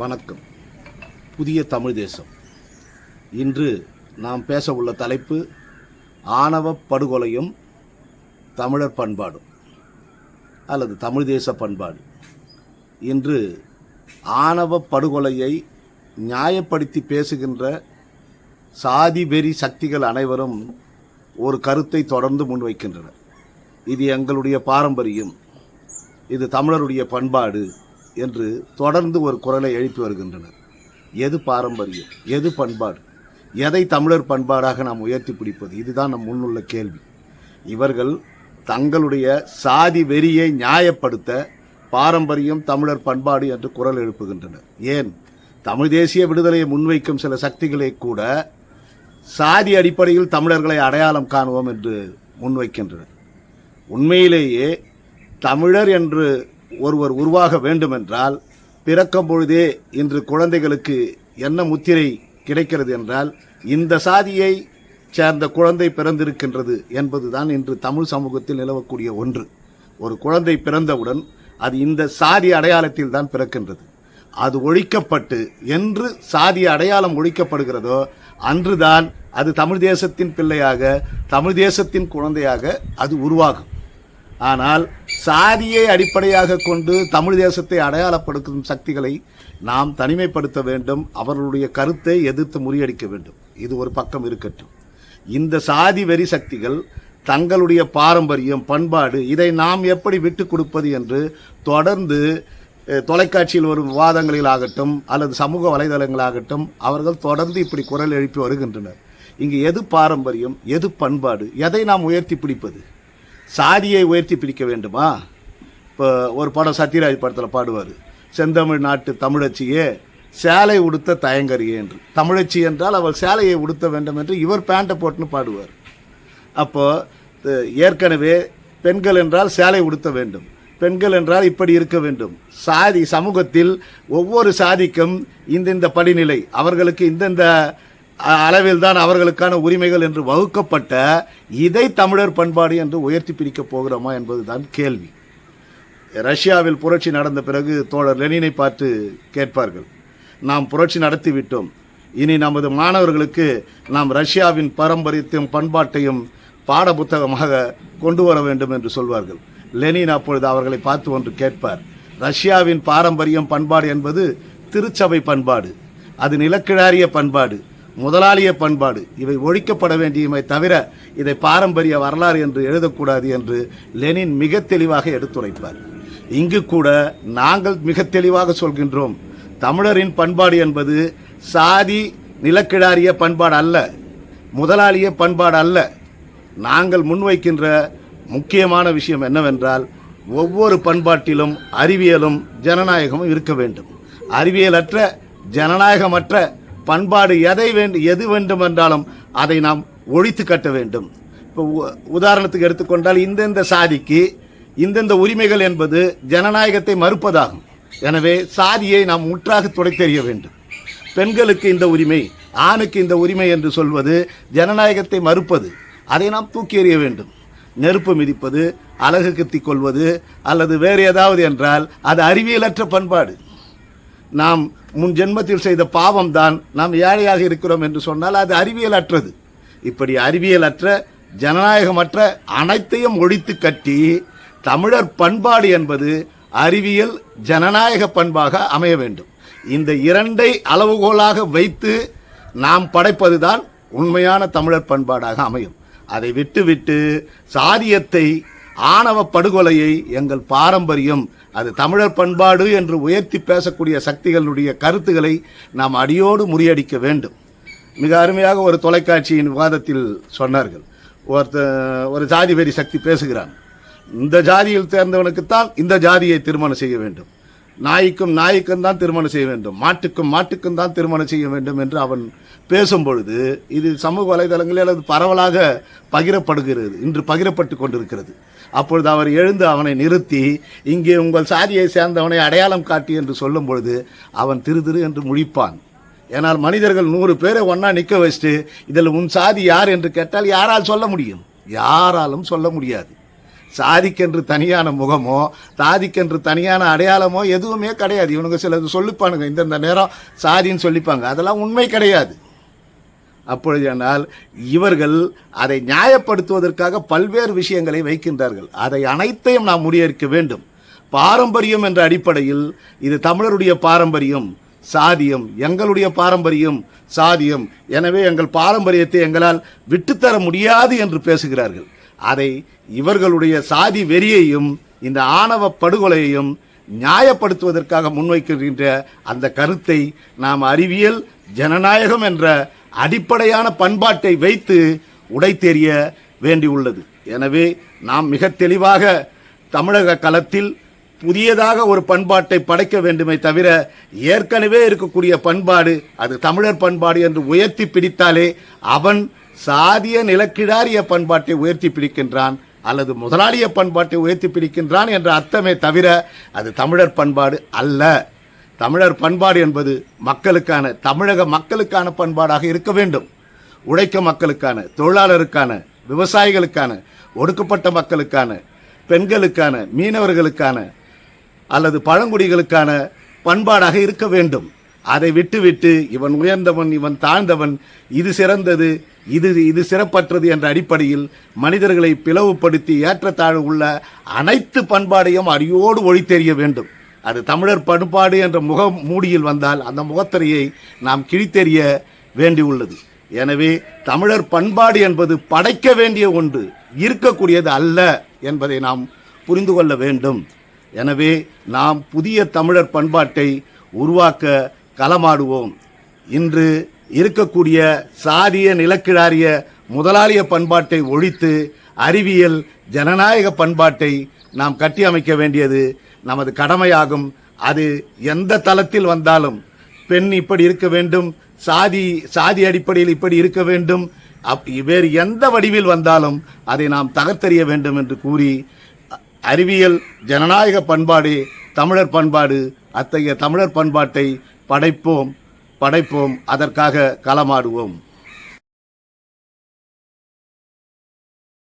வணக்கம். புதிய தமிழ் தேசம். இன்று நாம் பேச உள்ள தலைப்பு ஆணவ படுகொலையும் தமிழர் பண்பாடும் அல்லது தமிழ் தேச பண்பாடு இன்று ஆணவ படுகொலையை நியாயப்படுத்தி பேசுகின்ற சாதி வெறி சக்திகள் அனைவரும் ஒரு கருத்தை தொடர்ந்து முன்வைக்கின்றனர். இது எங்களுடைய பாரம்பரியம். இது தமிழருடைய பண்பாடு. என்று தொடர்ந்து ஒரு குரலை எழுப்பி வருகின்றனர். எது பாரம்பரியம்? எது பண்பாடு? எதை தமிழர் பண்பாடாக நாம் உயர்த்தி பிடிப்பது? இதுதான் நம் முன்னுள்ள கேள்வி. இவர்கள் தங்களுடைய சாதி வெறியை நியாயப்படுத்த பாரம்பரியம் தமிழர் பண்பாடு என்று குரல் எழுப்புகின்றனர். ஏன்? தமிழ் தேசிய விடுதலையை முன்வைக்கும் சில சக்திகளை கூட சாதி அடிப்படையில் தமிழர்களை அடையாளம் காணுவோம் என்று முன்வைக்கின்றனர். உண்மையிலேயே தமிழர் என்று ஒருவர் உருவாக வேண்டுமென்றால் பிறக்கும் பொழுதே இன்று குழந்தைகளுக்கு என்ன முத்திரை கிடைக்கிறது என்றால் இந்த சாதியை சேர்ந்த குழந்தை பிறந்திருக்கின்றது என்பதுதான் இன்று தமிழ் சமூகத்தில் நிலவக்கூடிய ஒன்று. ஒரு குழந்தை பிறந்தவுடன் அது இந்த சாதி அடையாளத்தில் தான் பிறக்கின்றது. அது ஒழிக்கப்பட்டு என்று சாதி அடையாளம் ஒழிக்கப்படுகிறதோ அன்றுதான் அது தமிழ் தேசத்தின் பிள்ளையாக தமிழ் தேசத்தின் குழந்தையாக அது உருவாகும். ஆனால் சாதியை அடிப்படையாக கொண்டு தமிழ் தேசத்தை அடையாளப்படுத்தும் சக்திகளை நாம் தனிமைப்படுத்த வேண்டும். அவர்களுடைய கருத்தை எதிர்த்து முறியடிக்க வேண்டும். இது ஒரு பக்கம் இருக்கட்டும். இந்த சாதி வெறி சக்திகள் தங்களுடைய பாரம்பரியம் பண்பாடு இதை நாம் எப்படி விட்டு கொடுப்பது என்று தொடர்ந்து தொலைக்காட்சியில் வரும் விவாதங்களில் ஆகட்டும் அல்லது சமூக வலைதளங்களாகட்டும் அவர்கள் தொடர்ந்து இப்படி குரல் எழுப்பி வருகின்றனர். இங்கு எது பாரம்பரியம் எது பண்பாடு எதை நாம் உயர்த்தி பிடிப்பது? சாதியை உயர்த்தி பிடிக்க வேண்டுமா? இப்போ ஒரு படம் சத்யராஜ் படத்தில் பாடுவார். செந்தமிழ் நாட்டு தமிழச்சியே சேலை உடுத்த தயங்கரியே என்று தமிழச்சி என்றால் அவள் சேலையை உடுத்த வேண்டும் என்று இவர் பேண்ட்டை போட்டுன்னு பாடுவார். அப்போது ஏற்கனவே பெண்கள் என்றால் சேலை உடுத்த வேண்டும். பெண்கள் என்றால் இப்படி இருக்க வேண்டும். சாதி சமூகத்தில் ஒவ்வொரு சாதிக்கும் இந்தந்த படிநிலை அவர்களுக்கு இந்தந்த அளவில்தான் அவர்களுக்கான உரிமைகள் என்று வகுக்கப்பட்ட இதை தமிழர் பண்பாடு என்று உயர்த்தி பிரிக்கப் போகிறோமா என்பதுதான் கேள்வி. ரஷ்யாவில் புரட்சி நடந்த பிறகு தோழர் லெனினை பார்த்து கேட்பார்கள். நாம் புரட்சி நடத்திவிட்டோம் இனி நமது மாணவர்களுக்கு நாம் ரஷ்யாவின் பாரம்பரியத்தையும் பண்பாட்டையும் பாட புத்தகமாக கொண்டு வர வேண்டும் என்று சொல்வார்கள். லெனின் அப்பொழுது அவர்களை பார்த்து ஒன்று கேட்பார். ரஷ்யாவின் பாரம்பரியம் பண்பாடு என்பது திருச்சபை பண்பாடு. அது நிலக்கிழாரிய பண்பாடு. முதலாளிய பண்பாடு. இவை ஒழிக்கப்பட வேண்டியமை தவிர இதை பாரம்பரிய வரலாறு என்று எழுதக்கூடாது என்று லெனின் மிக தெளிவாக எடுத்துரைப்பார். இங்கு கூட நாங்கள் மிக தெளிவாக சொல்கின்றோம் தமிழரின் பண்பாடு என்பது சாதி நிலக்கிழாரிய பண்பாடு அல்ல முதலாளிய பண்பாடு அல்ல. நாங்கள் முன்வைக்கின்ற முக்கியமான விஷயம் என்னவென்றால் ஒவ்வொரு பண்பாட்டிலும் அறிவியலும் ஜனநாயகமும் இருக்க வேண்டும். அறிவியலற்ற ஜனநாயகமற்ற பண்பாடு எதை வேண்டும் எது வேண்டுமென்றாலும் அதை நாம் ஒழித்து கட்ட வேண்டும். இப்போ உ- உதாரணத்துக்கு எடுத்துக்கொண்டால் இந்தந்த சாதிக்கு இந்தந்த உரிமைகள் என்பது ஜனநாயகத்தை மறுப்பதாகும். எனவே சாதியை நாம் முற்றாக துடைத்தெறிய வேண்டும். பெண்களுக்கு இந்த உரிமை ஆணுக்கு இந்த உரிமை என்று சொல்வது ஜனநாயகத்தை மறுப்பது. அதை நாம் தூக்கி எறிய வேண்டும். நெருப்பு மிதிப்பது அழகு கத்தி கொள்வது அல்லது வேறு ஏதாவது என்றால் அது அறிவியலற்ற பண்பாடு. நாம் முன் ஜென்மத்தில் செய்த பாவம் தான் நாம் ஏழையாக இருக்கிறோம் என்று சொன்னால் அது அறிவியலற்றது. இப்படி அறிவியலற்ற ஜனநாயகமற்ற அனைத்தையும் ஒழித்து கட்டி தமிழர் பண்பாடு என்பது அறிவியல் ஜனநாயக பண்பாக அமைய வேண்டும். இந்த இரண்டை அளவுகோலாக வைத்து நாம் படைப்பதுதான் உண்மையான தமிழர் பண்பாடாக அமையும். அதை விட்டுவிட்டு சாதியத்தை ஆணவ படுகொலையை எங்கள் பாரம்பரியம். அது தமிழர் பண்பாடு என்று உயர்த்தி பேசக்கூடிய சக்திகளுடைய கருத்துக்களை நாம் அடியோடு முறியடிக்க வேண்டும். மிக அருமையாக ஒரு தொலைக்காட்சியின் விவாதத்தில் சொன்னார்கள். ஒருத்த ஒரு ஜாதி வெறி சக்தி பேசுகிறான். இந்த ஜாதியில் சேர்ந்தவனுக்குத்தான் இந்த ஜாதியை திருமணம் செய்ய வேண்டும். நாய்க்கும் நாய்க்கும் தான் திருமணம் செய்ய வேண்டும். மாட்டுக்கும் மாட்டுக்கும் தான் திருமணம் செய்ய வேண்டும் என்று அவன் பேசும் பொழுது இது சமூக வலைதளங்களில் அல்லது பரவலாக பகிரப்படுகிறது. இன்று பகிரப்பட்டு கொண்டிருக்கிறது. அப்பொழுது அவர் எழுந்து அவனை நிறுத்தி இங்கே உங்கள் சாதியை சேர்ந்தவனை அடையாளம் காட்டி என்று சொல்லும் பொழுது அவன் திரு திரு என்று முழிப்பான். ஏனால் மனிதர்கள் நூறு பேரை ஒன்றா நிற்க வச்சுட்டு இதில் உன் சாதி யார்? என்று கேட்டால் யாரால் சொல்ல முடியும்? யாராலும் சொல்ல முடியாது. சாதிக்கென்று தனியான முகமோ சாதிக்கென்று தனியான அடையாளமோ எதுவுமே கிடையாது. இவனுங்க சிலது சொல்லிப்பானுங்க. இந்தந்த நேரம் சாதின்னு சொல்லிப்பாங்க. அதெல்லாம் உண்மை கிடையாது. அப்பொழுது அப்பொழுதானால் இவர்கள் அதை நியாயப்படுத்துவதற்காக பல்வேறு விஷயங்களை வைக்கின்றார்கள். அதை அனைத்தையும் நாம் முறியடிக்க வேண்டும். பாரம்பரியம் என்ற அடிப்படையில் இது தமிழருடைய பாரம்பரியம் சாதியம் எங்களுடைய பாரம்பரியம் சாதியம். எனவே எங்கள் பாரம்பரியத்தை எங்களால் விட்டுத்தர முடியாது என்று பேசுகிறார்கள். அதை இவர்களுடைய சாதி வெறியையும் இந்த ஆணவ படுகொலையையும் நியாயப்படுத்துவதற்காக முன்வைக்கின்ற அந்த கருத்தை நாம் அறிவியல் ஜனநாயகம் என்ற அடிப்படையான பண்பாட்டை வைத்து உடைத்தெறிய வேண்டியுள்ளது. எனவே நாம் மிக தெளிவாக தமிழக களத்தில் புதியதாக ஒரு பண்பாட்டை படைக்க வேண்டுமே தவிர ஏற்கனவே இருக்கக்கூடிய பண்பாடு அது தமிழர் பண்பாடு என்று உயர்த்தி பிடித்தாலே அவன் சாதிய நிலக்கிழாரிய பண்பாட்டை உயர்த்தி பிடிக்கின்றான் அல்லது முதலாளிய பண்பாட்டை உயர்த்தி பிடிக்கின்றான் என்ற அர்த்தமே தவிர அது தமிழர் பண்பாடு அல்ல. தமிழர் பண்பாடு என்பது மக்களுக்கான தமிழக மக்களுக்கான பண்பாடாக இருக்க வேண்டும். உழைக்க மக்களுக்கான தொழிலாளருக்கான விவசாயிகளுக்கான ஒடுக்கப்பட்ட மக்களுக்கான பெண்களுக்கான மீனவர்களுக்கான அல்லது பழங்குடிகளுக்கான பண்பாடாக இருக்க வேண்டும். அதை விட்டுவிட்டு இவன் உயர்ந்தவன் இவன் தாழ்ந்தவன் இது சிறந்தது இது இது சிறப்பற்றது என்ற அடிப்படையில் மனிதர்களை பிளவுபடுத்தி ஏற்றத்தாழ்வு உள்ள அனைத்து பண்பாடையும் அடியோடு ஒழித்தெறிய வேண்டும். அது தமிழர் பண்பாடு என்ற முக மூடியில் வந்தால் அந்த முகத்திரையை நாம் கிழித்தெறிய வேண்டியுள்ளது எனவே தமிழர் பண்பாடு என்பது படைக்க வேண்டிய ஒன்று இருக்கக்கூடியது அல்ல என்பதை நாம் புரிந்து கொள்ள வேண்டும். எனவே நாம் புதிய தமிழர் பண்பாட்டை உருவாக்க களமாடுவோம். இன்று இருக்கக்கூடிய சாதிய நிலக்கிழாரிய முதலாளிய பண்பாட்டை ஒழித்து அறிவியல் ஜனநாயக பண்பாட்டை நாம் கட்டியமைக்க வேண்டியது நமது கடமையாகும். அது எந்த தளத்தில் வந்தாலும் பெண் இப்படி இருக்க வேண்டும் சாதி சாதி அடிப்படையில் இப்படி இருக்க வேண்டும் அப் வேறு எந்த வடிவில் வந்தாலும் அதை நாம் தகர்த்தெறிய வேண்டும் என்று கூறி அறிவியல் ஜனநாயக பண்பாடு தமிழர் பண்பாடு அத்தகைய தமிழர் பண்பாட்டை படைப்போம் படைப்போம் அதற்காக களமாடுவோம்.